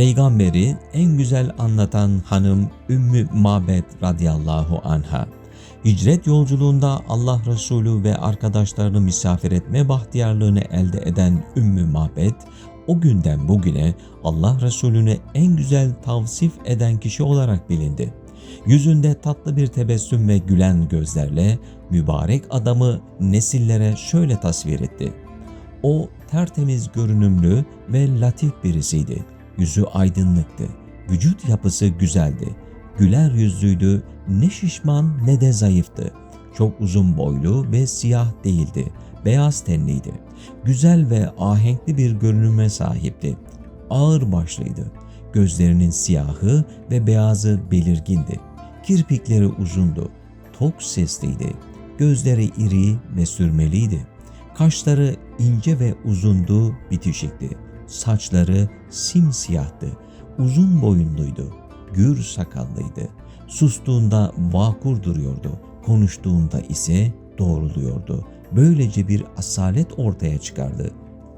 Peygamberi en güzel anlatan hanım Ümmü Mabed radıyallahu anha. Hicret yolculuğunda Allah Resulü ve arkadaşlarını misafir etme bahtiyarlığını elde eden Ümmü Mabed, o günden bugüne Allah Resulüne en güzel tavsif eden kişi olarak bilindi. Yüzünde tatlı bir tebessüm ve gülen gözlerle mübarek adamı nesillere şöyle tasvir etti. O tertemiz görünümlü ve latif birisiydi. Yüzü aydınlıktı. Vücut yapısı güzeldi. Güler yüzlüydü. Ne şişman ne de zayıftı. Çok uzun boylu ve siyah değildi. Beyaz tenliydi. Güzel ve ahenkli bir görünüme sahipti. Ağır başlıydı. Gözlerinin siyahı ve beyazı belirgindi. Kirpikleri uzundu. Tok sesliydi. Gözleri iri ve sürmeliydi. Kaşları ince ve uzundu, bitişikti. Saçları simsiyahtı. Uzun boyunluydu. Gür sakallıydı. Sustuğunda vakur duruyordu. Konuştuğunda ise doğruluyordu. Böylece bir asalet ortaya çıkardı.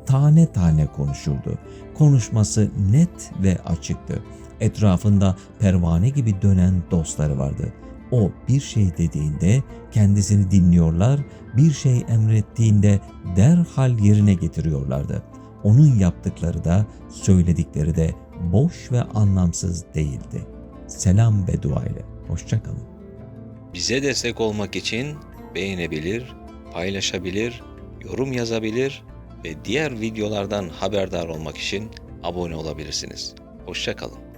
Tane tane konuşurdu. Konuşması net ve açıktı. Etrafında pervane gibi dönen dostları vardı. O bir şey dediğinde kendisini dinliyorlar, bir şey emrettiğinde derhal yerine getiriyorlardı. Onun yaptıkları da söyledikleri de boş ve anlamsız değildi. Selam ve dua ile. Hoşçakalın. Bize destek olmak için beğenebilir, paylaşabilir, yorum yazabilir ve diğer videolardan haberdar olmak için abone olabilirsiniz. Hoşçakalın.